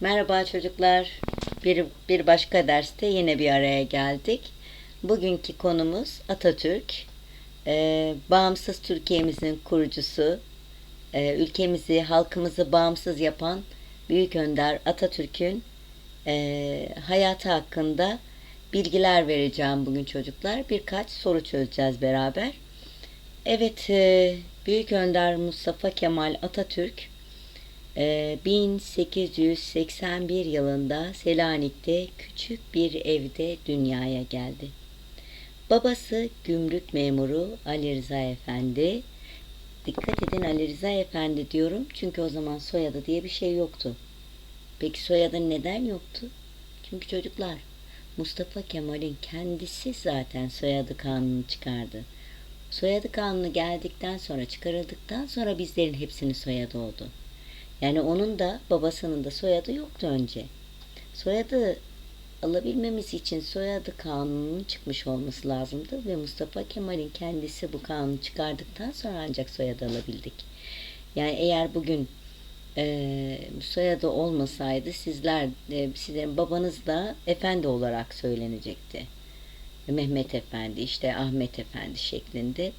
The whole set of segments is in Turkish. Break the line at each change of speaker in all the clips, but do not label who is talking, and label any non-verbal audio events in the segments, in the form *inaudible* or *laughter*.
Merhaba çocuklar. Bir, bir başka derste yine bir araya geldik. Bugünkü konumuz Atatürk. Ee, bağımsız Türkiye'mizin kurucusu, e, ülkemizi, halkımızı bağımsız yapan Büyük Önder Atatürk'ün e, hayatı hakkında bilgiler vereceğim bugün çocuklar. Birkaç soru çözeceğiz beraber. Evet, e, Büyük Önder Mustafa Kemal Atatürk 1881 yılında Selanik'te küçük bir evde dünyaya geldi. Babası gümrük memuru Ali Rıza Efendi. Dikkat edin Ali Rıza Efendi diyorum çünkü o zaman soyadı diye bir şey yoktu. Peki soyadı neden yoktu? Çünkü çocuklar Mustafa Kemal'in kendisi zaten soyadı kanunu çıkardı. Soyadı kanunu geldikten sonra çıkarıldıktan sonra bizlerin hepsinin soyadı oldu. Yani onun da babasının da soyadı yoktu önce. Soyadı alabilmemiz için soyadı kanunun çıkmış olması lazımdı ve Mustafa Kemal'in kendisi bu kanunu çıkardıktan sonra ancak soyadı alabildik. Yani eğer bugün e, soyadı olmasaydı sizler e, sizin babanız da efendi olarak söylenecekti. Mehmet Efendi işte Ahmet Efendi şeklinde.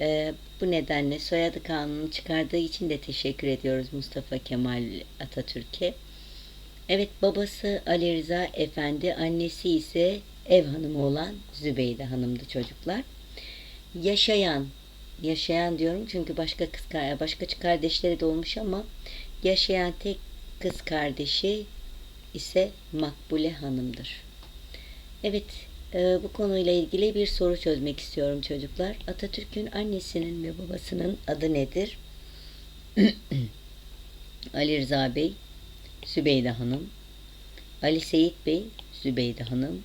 E, bu nedenle soyadı kanunu çıkardığı için de teşekkür ediyoruz Mustafa Kemal Atatürk'e. Evet babası Ali Rıza Efendi, annesi ise ev hanımı olan Zübeyde Hanım'dı çocuklar. Yaşayan, yaşayan diyorum çünkü başka kız başka kardeşleri de olmuş ama yaşayan tek kız kardeşi ise Makbule Hanım'dır. Evet, ee, bu konuyla ilgili bir soru çözmek istiyorum çocuklar. Atatürk'ün annesinin ve babasının adı nedir? *clears throat* Ali Rıza Bey, Zübeyde Hanım, Ali Seyit Bey, Zübeyde Hanım,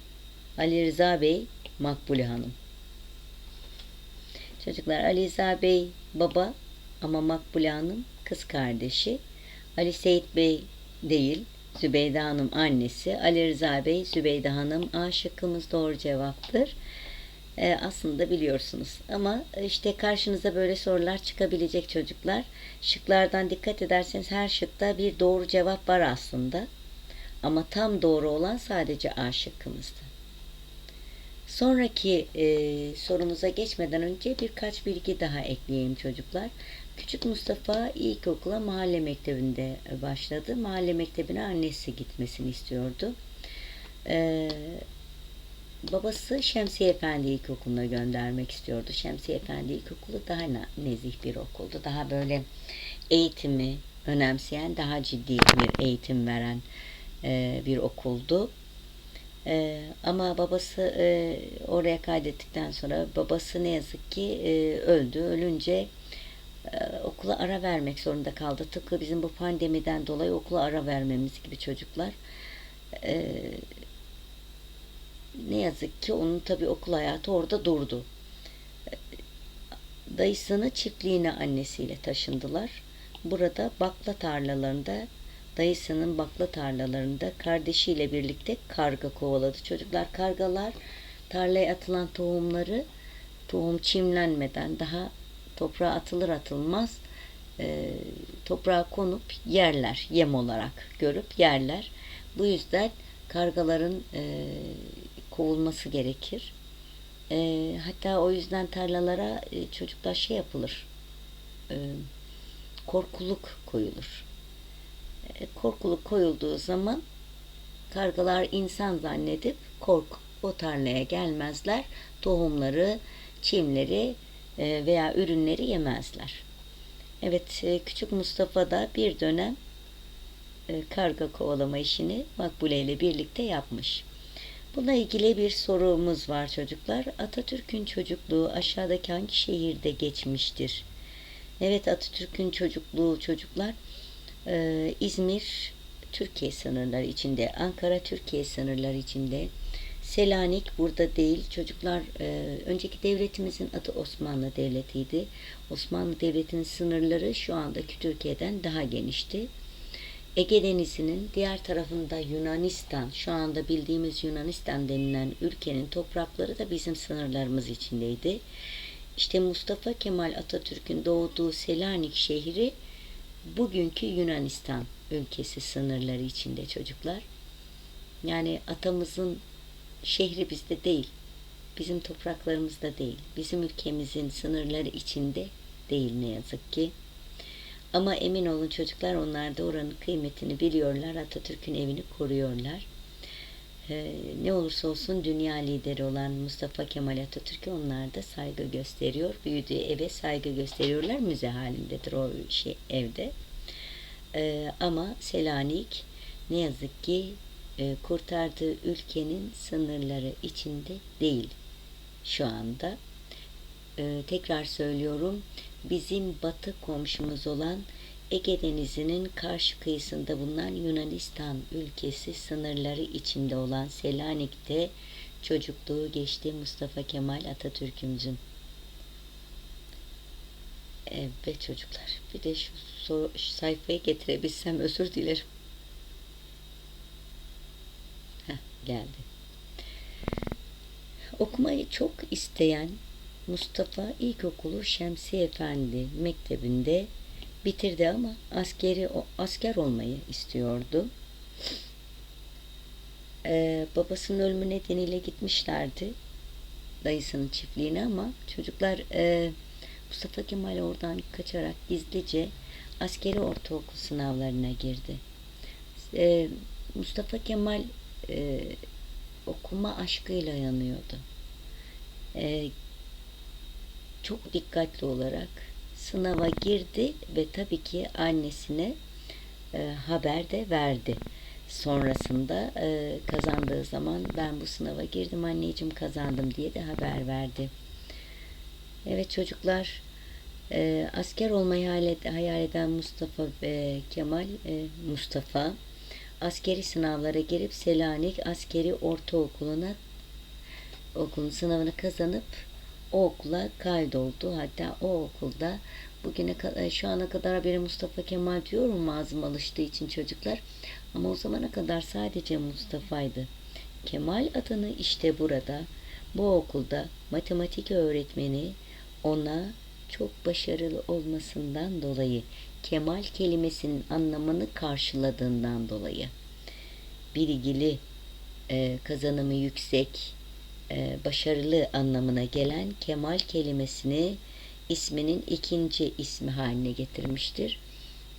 Ali Rıza Bey, Makbule Hanım. Çocuklar Ali Rıza Bey baba ama Makbule Hanım kız kardeşi. Ali Seyit Bey değil, Zübeyde Hanım annesi. Ali Rıza Bey, Zübeyde Hanım. A şıkkımız doğru cevaptır. Ee, aslında biliyorsunuz. Ama işte karşınıza böyle sorular çıkabilecek çocuklar. Şıklardan dikkat ederseniz her şıkta bir doğru cevap var aslında. Ama tam doğru olan sadece A şıkkımızdı. Sonraki e, sorumuza geçmeden önce birkaç bilgi daha ekleyeyim çocuklar. Küçük Mustafa ilkokula mahalle mektebinde başladı. Mahalle mektebine annesi gitmesini istiyordu. Ee, babası Şemsiye Efendi İlkokulu'na göndermek istiyordu. Şemsiye Efendi İlkokulu daha nezih bir okuldu. Daha böyle eğitimi önemseyen, daha ciddi bir eğitim veren e, bir okuldu. E, ama babası e, oraya kaydettikten sonra babası ne yazık ki e, öldü. Ölünce e, okula ara vermek zorunda kaldı. Tıpkı bizim bu pandemiden dolayı okula ara vermemiz gibi çocuklar. E, ne yazık ki onun tabi okul hayatı orada durdu. E, dayısını çiftliğine annesiyle taşındılar. Burada bakla tarlalarında dayısının bakla tarlalarında kardeşiyle birlikte karga kovaladı. Çocuklar kargalar tarlaya atılan tohumları tohum çimlenmeden daha toprağa atılır atılmaz e, toprağa konup yerler, yem olarak görüp yerler. Bu yüzden kargaların e, kovulması gerekir. E, hatta o yüzden tarlalara e, çocuklar şey yapılır, e, korkuluk koyulur. E, korkuluk koyulduğu zaman kargalar insan zannedip kork o tarlaya gelmezler. Tohumları, çimleri e, veya ürünleri yemezler. Evet, e, küçük Mustafa da bir dönem karga kovalama işini Makbule ile birlikte yapmış. Buna ilgili bir sorumuz var çocuklar. Atatürk'ün çocukluğu aşağıdaki hangi şehirde geçmiştir? Evet Atatürk'ün çocukluğu çocuklar İzmir Türkiye sınırları içinde, Ankara Türkiye sınırları içinde, Selanik burada değil. Çocuklar e, önceki devletimizin adı Osmanlı Devleti'ydi. Osmanlı Devleti'nin sınırları şu andaki Türkiye'den daha genişti. Ege Denizi'nin diğer tarafında Yunanistan, şu anda bildiğimiz Yunanistan denilen ülkenin toprakları da bizim sınırlarımız içindeydi. İşte Mustafa Kemal Atatürk'ün doğduğu Selanik şehri bugünkü Yunanistan ülkesi sınırları içinde çocuklar. Yani atamızın şehri bizde değil. Bizim topraklarımızda değil. Bizim ülkemizin sınırları içinde değil ne yazık ki. Ama emin olun çocuklar onlar da oranın kıymetini biliyorlar. Atatürk'ün evini koruyorlar. Ee, ne olursa olsun dünya lideri olan Mustafa Kemal Atatürk'e onlar da saygı gösteriyor. Büyüdüğü eve saygı gösteriyorlar. Müze halindedir o şey evde. Ee, ama Selanik ne yazık ki e, kurtardığı ülkenin sınırları içinde değil şu anda. Ee, tekrar söylüyorum bizim batı komşumuz olan Ege Denizi'nin karşı kıyısında bulunan Yunanistan ülkesi sınırları içinde olan Selanik'te çocukluğu geçti Mustafa Kemal Atatürk'ümüzün. Evet çocuklar. Bir de şu, soru, şu sayfayı getirebilsem özür dilerim. Heh, geldi. Okumayı çok isteyen Mustafa İlkokulu Şemsi Efendi Mektebi'nde bitirdi ama askeri asker olmayı istiyordu. Ee, babasının ölümü nedeniyle gitmişlerdi dayısının çiftliğine ama çocuklar e, Mustafa Kemal oradan kaçarak gizlice askeri ortaokul sınavlarına girdi. E, Mustafa Kemal e, okuma aşkıyla yanıyordu. E, çok dikkatli olarak sınava girdi ve tabii ki annesine e, haber de verdi. Sonrasında e, kazandığı zaman ben bu sınava girdim anneciğim kazandım diye de haber verdi. Evet çocuklar e, asker olmayı hayal eden Mustafa e, Kemal e, Mustafa askeri sınavlara girip Selanik Askeri Ortaokulu'na okulun sınavını kazanıp o okula kaydoldu. Hatta o okulda bugüne kadar şu ana kadar bir Mustafa Kemal diyorum ağzım alıştığı için çocuklar. Ama o zamana kadar sadece Mustafa'ydı. Kemal adını işte burada bu okulda matematik öğretmeni ona çok başarılı olmasından dolayı Kemal kelimesinin anlamını karşıladığından dolayı bilgili, e, kazanımı yüksek, e, başarılı anlamına gelen Kemal kelimesini isminin ikinci ismi haline getirmiştir.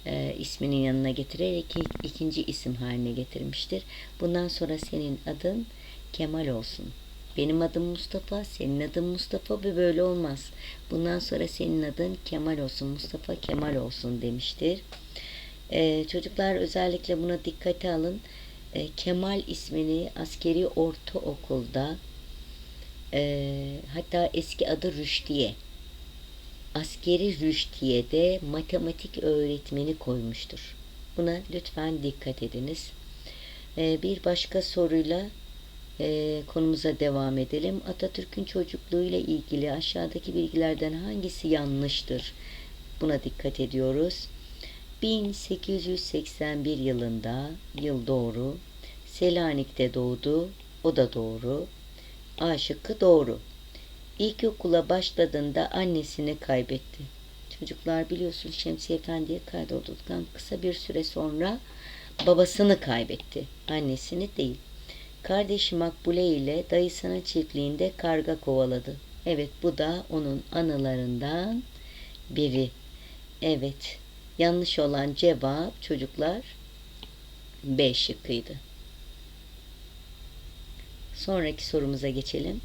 E, isminin yanına getirerek ikinci isim haline getirmiştir. Bundan sonra senin adın Kemal olsun. Benim adım Mustafa, senin adın Mustafa ve böyle olmaz. Bundan sonra senin adın Kemal olsun, Mustafa Kemal olsun demiştir. Ee, çocuklar özellikle buna dikkate alın. Ee, Kemal ismini askeri ortaokulda e, hatta eski adı Rüştiye askeri Rüştiye'de matematik öğretmeni koymuştur. Buna lütfen dikkat ediniz. E, bir başka soruyla e, konumuza devam edelim. Atatürk'ün çocukluğuyla ilgili aşağıdaki bilgilerden hangisi yanlıştır? Buna dikkat ediyoruz. 1881 yılında, yıl doğru, Selanik'te doğdu, o da doğru. A şıkkı doğru. İlkokula başladığında annesini kaybetti. Çocuklar biliyorsun Şemsiye Efendi'ye kaydolduktan kısa bir süre sonra babasını kaybetti. Annesini değil. Kardeşi Makbule ile dayısının çiftliğinde karga kovaladı. Evet bu da onun anılarından biri. Evet yanlış olan cevap çocuklar B şıkkıydı. Sonraki sorumuza geçelim.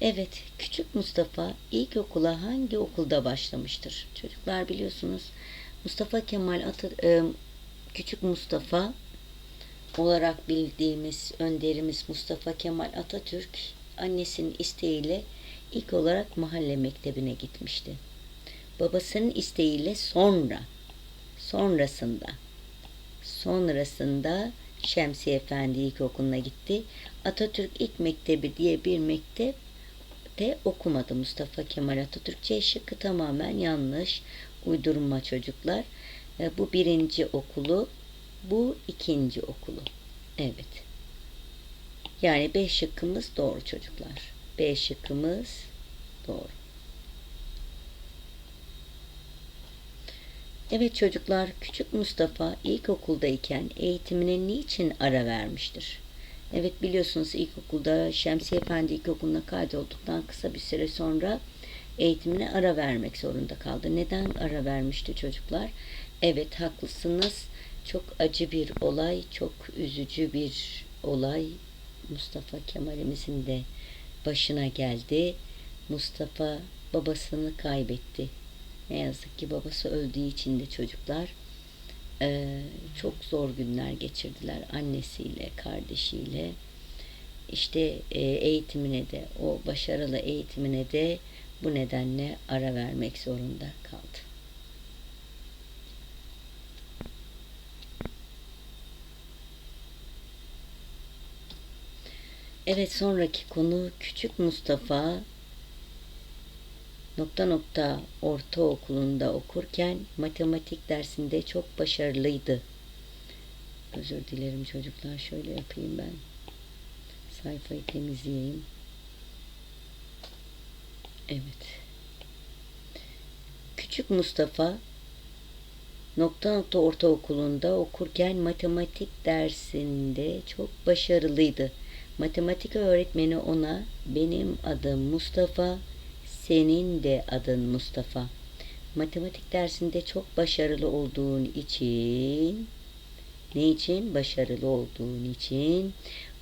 Evet, küçük Mustafa ilkokula hangi okulda başlamıştır? Çocuklar biliyorsunuz Mustafa Kemal Atı, e, küçük Mustafa olarak bildiğimiz önderimiz Mustafa Kemal Atatürk annesinin isteğiyle ilk olarak mahalle mektebine gitmişti. Babasının isteğiyle sonra sonrasında sonrasında Şemsi Efendi İlkokulu'na gitti. Atatürk İlk Mektebi diye bir mektep de okumadı Mustafa Kemal Atatürk. C şıkkı tamamen yanlış. Uydurma çocuklar. E, bu birinci okulu, bu ikinci okulu. Evet. Yani B şıkkımız doğru çocuklar. B şıkkımız doğru. Evet çocuklar, küçük Mustafa ilkokuldayken eğitimine niçin ara vermiştir? Evet biliyorsunuz ilkokulda Şemsiye Efendi İlkokulu'na kaydolduktan kısa bir süre sonra eğitimine ara vermek zorunda kaldı. Neden ara vermişti çocuklar? Evet haklısınız. Çok acı bir olay, çok üzücü bir olay Mustafa Kemal'imizin de başına geldi. Mustafa babasını kaybetti. Ne yazık ki babası öldüğü için de çocuklar eee, çok zor günler geçirdiler annesiyle, kardeşiyle. İşte eee, eğitimine de, o başarılı eğitimine de bu nedenle ara vermek zorunda kaldı. Evet sonraki konu Küçük Mustafa nokta nokta ortaokulunda okurken matematik dersinde çok başarılıydı. Özür dilerim çocuklar şöyle yapayım ben. Sayfayı temizleyeyim. Evet. Küçük Mustafa nokta nokta ortaokulunda okurken matematik dersinde çok başarılıydı. Matematik öğretmeni ona benim adım Mustafa, senin de adın Mustafa. Matematik dersinde çok başarılı olduğun için ne için? Başarılı olduğun için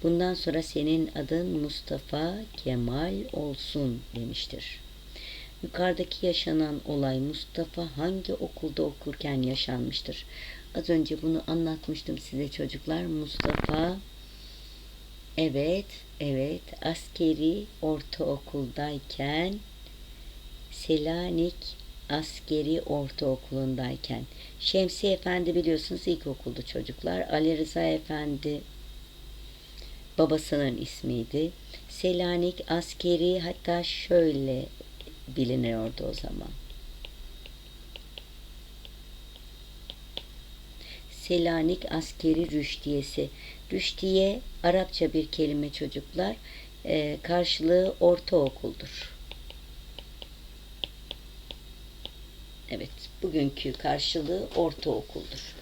bundan sonra senin adın Mustafa Kemal olsun demiştir. Yukarıdaki yaşanan olay Mustafa hangi okulda okurken yaşanmıştır? Az önce bunu anlatmıştım size çocuklar. Mustafa evet, evet askeri ortaokuldayken Selanik askeri ortaokulundayken Şemsi Efendi biliyorsunuz ilkokuldu çocuklar. Ali Rıza Efendi babasının ismiydi. Selanik askeri hatta şöyle biliniyordu o zaman. Selanik askeri rüştiyesi. Rüştiye Arapça bir kelime çocuklar. Ee, karşılığı ortaokuldur. Evet, bugünkü karşılığı ortaokuldur.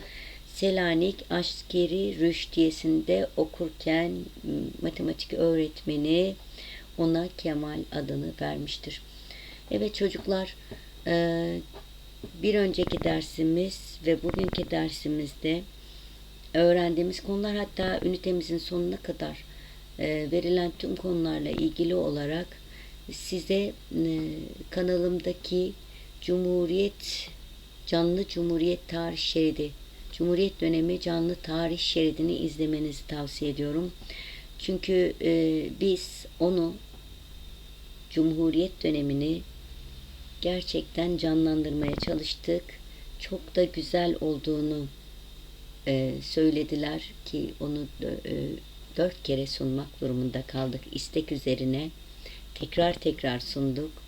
Selanik Askeri Rüştiyesi'nde okurken m, matematik öğretmeni ona Kemal adını vermiştir. Evet çocuklar, e, bir önceki dersimiz ve bugünkü dersimizde öğrendiğimiz konular hatta ünitemizin sonuna kadar e, verilen tüm konularla ilgili olarak size kanalımdaki Cumhuriyet Canlı Cumhuriyet Tarih Şeridi Cumhuriyet dönemi canlı tarih şeridini izlemenizi tavsiye ediyorum. Çünkü e, biz onu Cumhuriyet dönemini gerçekten canlandırmaya çalıştık. Çok da güzel olduğunu e, söylediler ki onu e, dört kere sunmak durumunda kaldık. istek üzerine tekrar tekrar sunduk.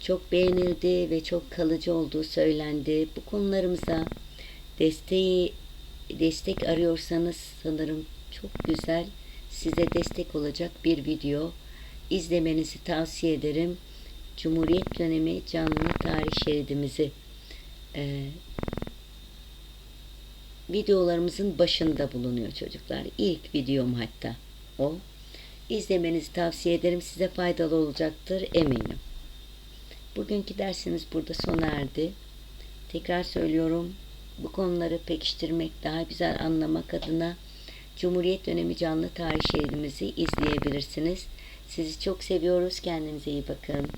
Çok beğenildi ve çok kalıcı olduğu söylendi. Bu konularımıza desteği destek arıyorsanız sanırım çok güzel size destek olacak bir video izlemenizi tavsiye ederim. Cumhuriyet dönemi canlı tarih şeridimizi e, videolarımızın başında bulunuyor çocuklar. İlk videom hatta o. İzlemenizi tavsiye ederim. Size faydalı olacaktır eminim. Bugünkü dersimiz burada sona erdi. Tekrar söylüyorum. Bu konuları pekiştirmek, daha güzel anlamak adına Cumhuriyet dönemi canlı tarih şeridimizi izleyebilirsiniz. Sizi çok seviyoruz. Kendinize iyi bakın.